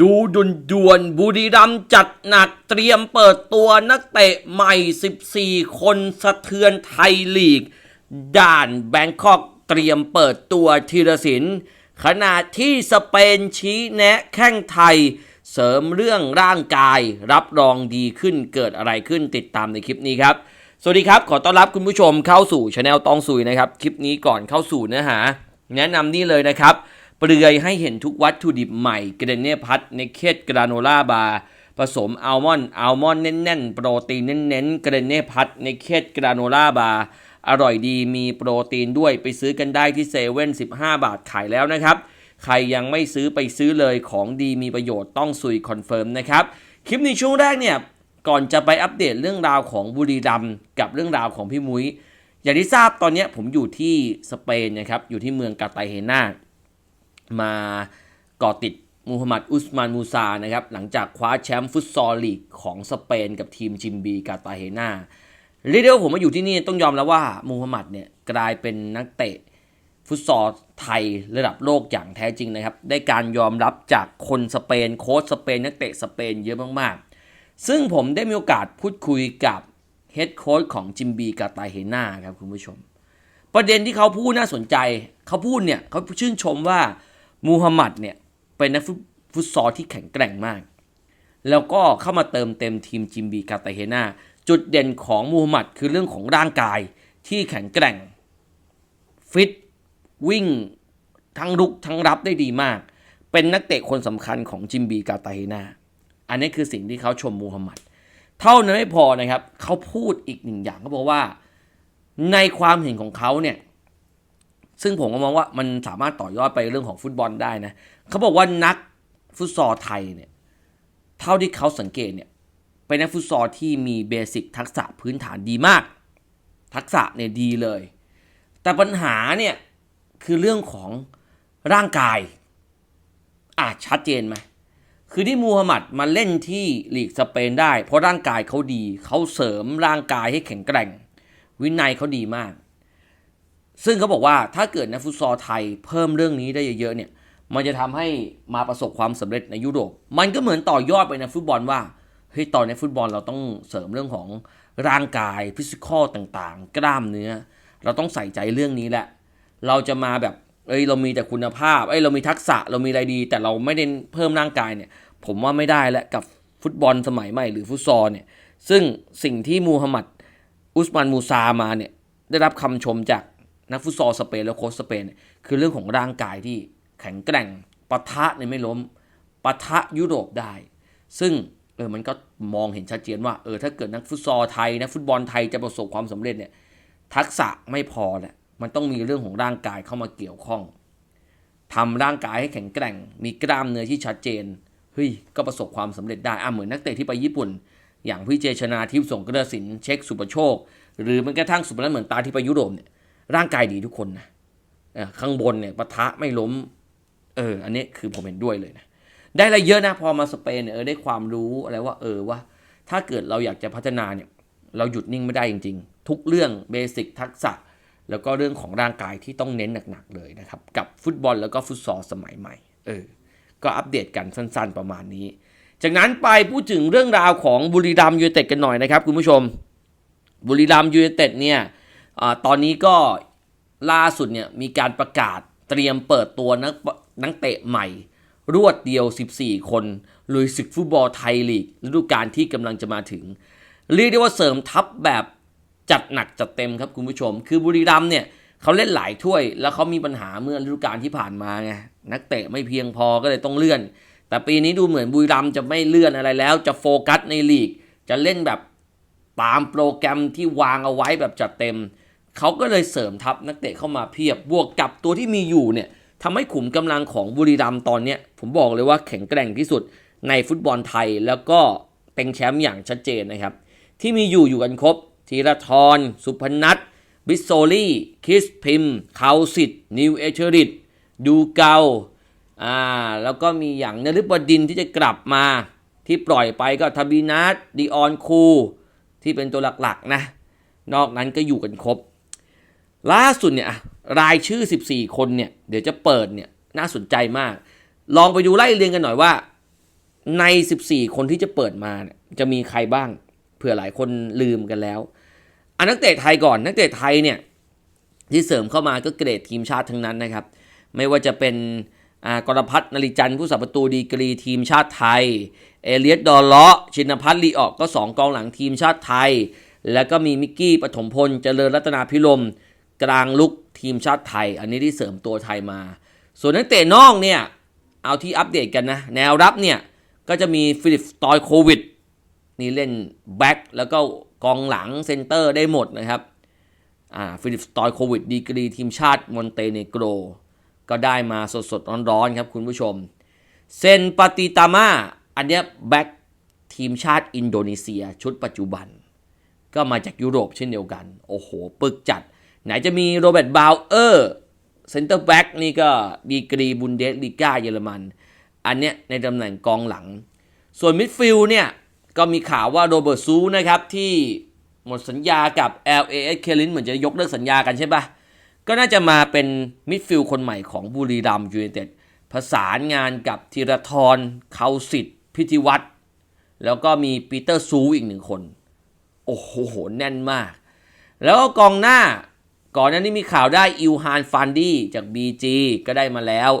ดูดุนดวนบุรีรัมจัดหนักเตรียมเปิดตัวนักเตะใหม่ 14 คนสะเทือนไทยลีก ด่านแบงคอกเตรียมเปิดตัวธีรศิลป์ขณะที่สเปนชี้แนะแข้งไทย เสริมเรื่องร่างกายรับรองดีขึ้นเกิดอะไรขึ้นติดตามในคลิปนี้ครับ สวัสดีครับ ขอต้อนรับคุณผู้ชมเข้าสู่ช anel ตองสุยนะครับ คลิปนี้ก่อนเข้าสู่เนื้อหา แนะนำนี่เลยนะครับ เปลือยให้เห็นทุกวัตถุดิบใหม่เกรเน่พัทในเคดกราโนล่าบาร์ผสมอัลมอนด์อัลมอนด์แน่นๆ โปรตีนเน้นๆเกรเน่พัทในเคดกราโนล่าบาร์อร่อยดีมีโปรตีนด้วยไปซื้อกันได้ที่เซเว่น15บห้าบาทขายแล้วนะครับ ใครยังไม่ซื้อไปซื้อเลยของดีมีประโยชน์ต้องซุยคอนเฟิร์มนะครับ คลิปในช่วงแรกเนี่ย ก่อนจะไปอัปเดตเรื่องราวของบุรีรัมย์กับเรื่องราวของพี่มุ้ยอย่างที่ทราบตอนนี้ผมอยู่ที่สเปนนะครับอยู่ที่เมืองกาตาเฮนา มาก่อติดมูฮัมหมัดอุสมานมูซานะครับหลังจากคว้าแชมป์ฟุตซอลลีกของสเปนกับทีมจิมบีกาตาเฮนาเรียกได้ว่าผมมาอยู่ที่นี่ต้องยอมแล้วว่ามูฮัมหมัดเนี่ยกลายเป็นนักเตะฟุตซอลไทยระดับโลกอย่างแท้จริงนะครับ ได้การยอมรับจากคนสเปนโค้ชสเปนนักเตะสเปนเยอะมากๆ ซึ่งผมได้มีโอกาสพูดคุยกับเฮดโค้ชของจิมบีกาตาเฮนาครับคุณผู้ชม ประเด็นที่เขาพูดน่าสนใจ เขาพูดเนี่ยเขาชื่นชมว่า มูฮัมหมัดเนี่ยเป็นนักฟุตซอลที่แข็งแกร่งมาก แล้วก็เข้ามาเติมเต็มทีมจิมบีกาตาเฮนาจุดเด่นของมูฮัมหมัดคือเรื่องของร่างกายที่แข็งแกร่ง ฟิต วิ่ง ทั้งรุกทั้งรับได้ดีมาก เป็นนักเตะคนสำคัญของจิมบีกาตาเฮนาอันนี้คือสิ่งที่เขาชมมูฮัมหมัด เท่านั้นไม่พอนะครับ เขาพูดอีกหนึ่งอย่างเขาบอกว่า ในความเห็นของเขาเนี่ย ซึ่งผมก็มองว่ามันสามารถต่อยอดไปเรื่องของฟุตบอลได้นะเขาบอกว่านักฟุตซอลไทยเนี่ยเท่าที่เขาสังเกตเนี่ยเป็นนักฟุตซอลที่มีเบสิกทักษะพื้นฐานดีมาก ทักษะเนี่ยดีเลย แต่ปัญหาเนี่ยคือเรื่องของร่างกายอาจชัดเจนไหมคือที่มูฮัมหมัดมาเล่นที่ลีกสเปนได้ เพราะร่างกายเขาดี เขาเสริมร่างกายให้แข็งแกร่ง วินัยเขาดีมาก ซึ่งเขาบอกว่าถ้าเกิดนักฟุตซอลไทยเพิ่มเรื่องนี้ได้เยอะๆเนี่ย มันจะทำให้มาประสบความสำเร็จในยุโรป มันก็เหมือนต่อยอดไปในฟุตบอลว่าเฮ้ยตอนในฟุตบอลเราต้องเสริมเรื่องของร่างกายฟิสิกอลต่างๆ กล้ามเนื้อ เราต้องใส่ใจเรื่องนี้แหละ เราจะมาแบบเอ้ยเรามีแต่คุณภาพเอ้ยเรามีทักษะเรามีอะไรดี แต่เราไม่ได้เพิ่มร่างกายเนี่ย ผมว่าไม่ได้แล้วกับฟุตบอลสมัยใหม่หรือฟุตซอลเนี่ยซึ่งสิ่งที่มูฮัมหมัดอุสมานมูซามาเนี่ยได้รับคำชมจาก นักฟุตซอลสเปนและโค้ชสเปน คือเรื่องของร่างกายที่แข็งแกร่งปะทะเนี่ยไม่ล้มปะทะยุโรปได้ ซึ่งเออมันก็มองเห็นชัดเจนว่าเออถ้าเกิดนักฟุตซอลไทยนักฟุตบอลไทยจะประสบความสำเร็จเนี่ยทักษะไม่พอแหละมันต้องมีเรื่องของร่างกายเข้ามาเกี่ยวข้องทำร่างกายให้แข็งแกร่ง มีกล้ามเนื้อที่ชัดเจนเฮ้ยก็ประสบความสำเร็จได้อะเหมือนนักเตะที่ไปญี่ปุ่น อย่างพี่เจชนาทิพย์สงกระสินเช็คสุปโชค หรือมันกระทั่งสุปนัทเหมือนตาที่ไปยุโรปเนี่ย ร่างกายดีทุกคนนะข้างบนเนี่ยปะทะไม่ล้ม เออ อันนี้คือผมเห็นด้วยเลยนะ ได้อะไรเยอะนะ พอมาสเปนเนี่ยเออได้ความรู้อะไรว่า เออว่า ถ้าเกิดเราอยากจะพัฒนาเนี่ย เราหยุดนิ่งไม่ได้จริง ๆ ทุกเรื่องเบสิกทักษะ แล้วก็เรื่องของร่างกายที่ต้องเน้นหนักๆเลยนะครับ กับฟุตบอลแล้วก็ฟุตซอลสมัยใหม่ เออ ก็อัปเดตกันสั้น ๆ ประมาณนี้ จากนั้นไปพูดถึงเรื่องราวของบุรีรัมยูเต็ดกันหน่อยนะครับคุณผู้ชม บุรีรัมยูเต็ดเนี่ย ตอนนี้ก็ล่าสุดเนี่ยมีการประกาศเตรียมเปิดตัวนักนักเตะใหม่ รวดเดียว 14 คนลุยศึกฟุตบอลไทยลีกฤดูกาลที่กำลังจะมาถึง เรียกได้ว่าเสริมทัพแบบจัดหนักจัดเต็มครับคุณผู้ชม คือบุรีรัมเนี่ยเขาเล่นหลายถ้วย แล้วเขามีปัญหาเมื่อฤดูกาลที่ผ่านมาไงนักเตะไม่เพียงพอก็เลยต้องเลื่อน แต่ปีนี้ดูเหมือนบุรีรัมจะไม่เลื่อนอะไรแล้ว จะโฟกัสในลีก จะเล่นแบบตามโปรแกรมที่วางเอาไว้แบบจัดเต็ม เขาก็เลยเสริมทัพนักเตะเข้ามาเพียบบวกกับตัวที่มีอยู่เนี่ยทำให้ขุมกำลังของบุรีรัมย์ตอนเนี้ยผมบอกเลยว่าแข็งแกร่งที่สุดในฟุตบอลไทยแล้วก็เป็นแชมป์อย่างชัดเจนนะครับ ที่มีอยู่อยู่กันครบธีรทรสุพนัทบิสโซลี่คิสพิมคาสิตนิวเอเชอริตดูเกาอ่าแล้วก็มีอย่างนฤบดินที่จะกลับมาที่ปล่อยไปก็ทบินัทดิออนคูที่เป็นตัวหลักๆนะ นอกนั้นก็อยู่กันครบ ล่าสุดเนี่ยรายชื่อ 14 คนเนี่ยเดี๋ยวจะเปิดเนี่ยน่าสนใจมาก ลองไปดูไล่เรียงกันหน่อยว่า ใน 14 คนที่จะเปิดมาเนี่ยจะมีใครบ้างเผื่อหลายคนลืมกันแล้วอันนักเตะไทยก่อนนักเตะไทยเนี่ยที่เสริมเข้ามาก็เกรดทีมชาติทั้งนั้นนะครับ ไม่ว่าจะเป็นอ่ากรพัฒนริจันผู้สับประตูดีกรีทีมชาติไทย เอเลียตดอลเลาะชินพัฒน์ลีออกก็ 2 กองหลังทีมชาติไทย แล้วก็มีมิกกี้ปฐมพลเจริญรัตนาพิรม กลางลุกทีมชาติไทย อันนี้ที่เสริมตัวไทยมา ส่วนนักเตะนอกเนี่ย เอาที่อัปเดตกันนะ แนวรับเนี่ย ก็จะมีฟิลิปสตอยโควิด นี่เล่นแบ็คแล้วก็กองหลังเซนเตอร์ได้หมดนะครับอ่าฟิลิปสตอยโควิดดีกรีทีมชาติมอนเตเนโกร ก็ได้มาสดๆร้อนๆครับคุณผู้ชม เซนปาติตามาอันเนี้ยแบ็คทีมชาติอินโดนีเซียชุดปัจจุบัน ก็มาจากยุโรปเช่นเดียวกัน โอ้โห ปึกจัด ไหนจะมีโรเบิร์ตบาวเออร์เซนเตอร์แบ็กนี่ก็ดีกรีบุนเดสลีกาเยอรมัน อันเนี้ยในตำแหน่งกองหลัง ส่วนมิดฟิลด์เนี่ยก็มีข่าวว่าโรเบิร์ตซูนะครับที่หมดสัญญากับ LAS เคลินเหมือนจะยกเลิกสัญญากันใช่ปะก็น่าจะมาเป็นมิดฟิลด์คนใหม่ของบุรีรัมยูไนเต็ดประสานงานกับธีรทรเขาสิทธิ์ พิธิวัตรแล้วก็มีปีเตอร์ซูอีกหนึ่งคน โอ้โห แน่นมาก แล้วก็กองหน้า ก่อนหน้านี้มีข่าวได้อิวฮานฟันดี้จาก BG ก็ได้มาแล้ว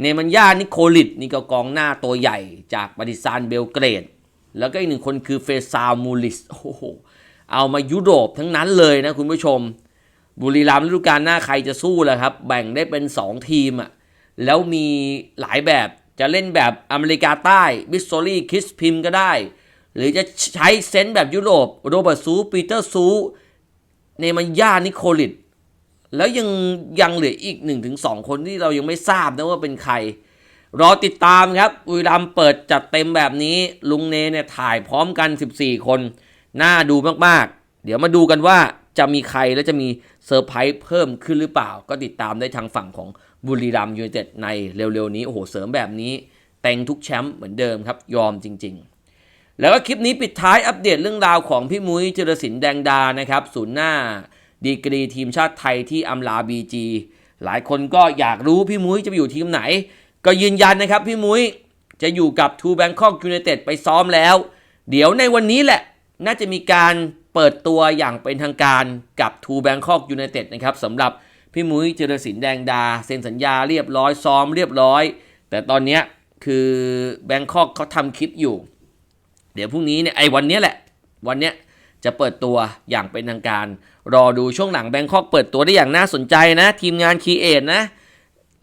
เนมันยานิโคลิตนี่ก็กองหน้าตัวใหญ่จากบาริซานเบลเกรด แล้วก็อีกหนึ่งคนคือเฟซาวมูลิสโอ้โหเอามายุโรปทั้งนั้นเลยนะคุณผู้ชม บุรีรัมย์ฤดูกาลหน้าใครจะสู้ล่ะครับ แบ่งได้เป็น 2 ทีมอะแล้วมีหลายแบบจะเล่นแบบอเมริกาใต้บิสโซลี่คิสพิมก็ได้ หรือจะใช้เซนส์แบบยุโรปโรเบิร์ตซูปีเตอร์ซูเนมันยานิโคลิต แล้วยังยังเหลืออีก 1-2 คนที่เรายังไม่ทราบนะว่าเป็นใคร รอติดตามครับบุรีรัมเปิดจัดเต็มแบบนี้ ลุงเนเนี่ยถ่ายพร้อมกัน 14 คน น่าดูมากๆ เดี๋ยวมาดูกันว่าจะมีใครและจะมีเซอร์ไพรส์เพิ่มขึ้นหรือเปล่า ก็ติดตามได้ทางฝั่งของบุรีรัมย์ยูไนเต็ดในเร็วๆนี้ โอ้โห เสริมแบบนี้ แต่งทุกแชมป์เหมือนเดิมครับ ยอมจริง ๆ แล้วก็คลิปนี้ปิดท้ายอัปเดตเรื่องราวของพี่มุ้ยเจรศินแดงดานะครับศูนย์หน้า ดีกรีทีมชาติไทยที่อัมลาบีจีหลายคนก็อยากรู้พี่มุ้ยจะไปอยู่ทีมไหน ก็ยืนยันนะครับพี่มุ้ยจะอยู่กับทูแบงคอกยูไนเต็ดไปซ้อมแล้ว เดี๋ยวในวันนี้แหละ น่าจะมีการเปิดตัวอย่างเป็นทางการกับทูแบงคอกยูไนเต็ดนะครับสำหรับพี่มุ้ยเจรศินแดงดา เซ็นสัญญาเรียบร้อยซ้อมเรียบร้อย แต่ตอนนี้คือแบงคอกเขาทำคลิปอยู่ เดี๋ยวพรุ่งนี้เนี่ยไอ้วันนี้แหละ วันนี้จะเปิดตัวอย่างเป็นทางการ รอดูช่วงหลังแบงคอกเปิดตัวได้อย่างน่าสนใจนะ ทีมงานคีเอทนะ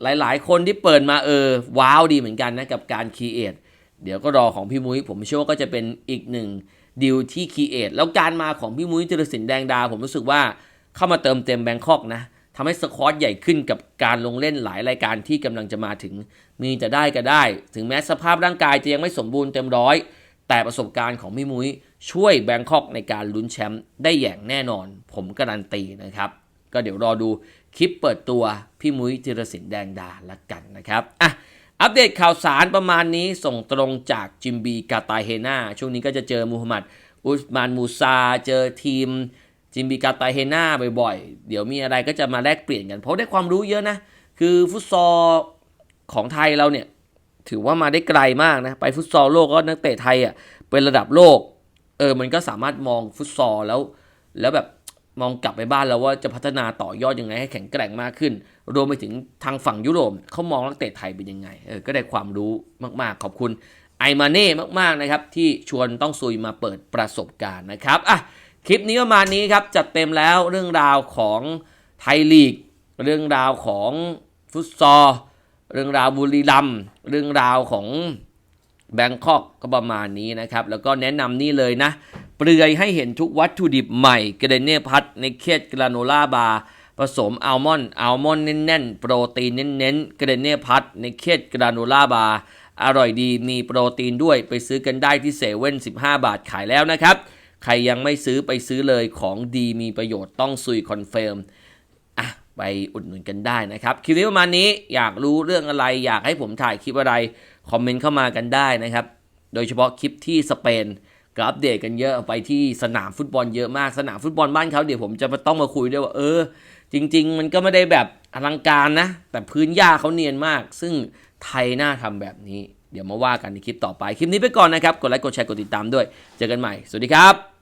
หลายๆ คนที่เปิดมาเออ ว้าวดีเหมือนกันนะ กับการคีเอทเดี๋ยวก็รอของพี่มุ้ย ผมเชื่อว่าก็จะเป็นอีกหนึ่งดีลที่คีเอทแล้วการมาของพี่มุ้ยเจรสินแดงดา ผมรู้สึกว่าเข้ามาเติมเต็มแบงคอกนะทำให้สควอตใหญ่ขึ้นกับการลงเล่นหลายรายการที่กำลังจะมาถึง มีจะได้ก็ได้ ถึงแม้สภาพร่างกายจะยังไม่สมบูรณ์เต็มร้อย แต่ประสบการณ์ของพี่มุ้ยช่วยแบงคอกในการลุ้นแชมป์ได้อย่างแน่นอน ผมการันตีนะครับ ก็เดี๋ยวรอดูคลิปเปิดตัวพี่มุ้ยจิรศิลป์แดงดาละกันนะครับอะอัปเดตข่าวสารประมาณนี้ส่งตรงจากจิมบีกาตาเฮนาช่วงนี้ก็จะเจอมูฮัมหมัดอุสมานมูซา เจอทีมจิมบีกาตาเฮนาบ่อยๆ เดี๋ยวมีอะไรก็จะมาแลกเปลี่ยนกัน เพราะได้ความรู้เยอะนะ คือฟุตซอลของไทยเราเนี่ย ถือว่ามาได้ไกลมากนะ ไปฟุตซอลโลกก็นักเตะไทยอะเป็นระดับโลก เออมันก็สามารถมองฟุตซอลแล้ว แล้วแบบมองกลับไปบ้านแล้วว่าจะพัฒนาต่อยอดยังไงให้แข็งแกร่งมากขึ้น รวมไปถึงทางฝั่งยุโรปเขามองนักเตะไทยเป็นยังไง เออก็ได้ความรู้มากๆ ขอบคุณไอมาเน่มากๆนะครับ ที่ชวนต้องซุยมาเปิดประสบการณ์นะครับอะคลิปนี้ประมาณนี้ครับจัดเต็มแล้วเรื่องราวของไทยลีก เรื่องราวของฟุตซอล เรื่องราวบุรีรัมย์เรื่องราวของแบงคอกก็ประมาณนี้นะครับ แล้วก็แนะนำนี่เลยนะ เปลือยให้เห็นทุกวัตถุดิบใหม่เกรเน่พัทในเคสกราโนล่าบาร์ผสมอัลมอนด์อัลมอนด์แน่นๆ โปรตีนเน้นๆเกรเน่พัทในเคสกราโนล่าบาร์อร่อยดีมีโปรตีนด้วยไปซื้อกันได้ที่เซเว่น15 บาทขายแล้วนะครับ ใครยังไม่ซื้อไปซื้อเลยของดีมีประโยชน์ต้องซุยคอนเฟิร์ม ไปอุดหนุนกันได้นะครับ คลิปนี้ประมาณนี้อยากรู้เรื่องอะไร อยากให้ผมถ่ายคลิปอะไร คอมเมนต์เข้ามากันได้นะครับ โดยเฉพาะคลิปที่สเปนก็อัปเดตกันเยอะไปที่สนามฟุตบอลเยอะมากสนามฟุตบอลบ้านเขาเดี๋ยวผมจะมาต้องมาคุยด้วยว่าเออ จริง ๆ มันก็ไม่ได้แบบอลังการนะ แต่พื้นหญ้าเขาเนียนมาก ซึ่งไทยน่าทำแบบนี้ เดี๋ยวมาว่ากันในคลิปต่อไป คลิปนี้ไปก่อนนะครับ กดไลค์กดแชร์กดติดตามด้วย เจอกันใหม่ สวัสดีครับ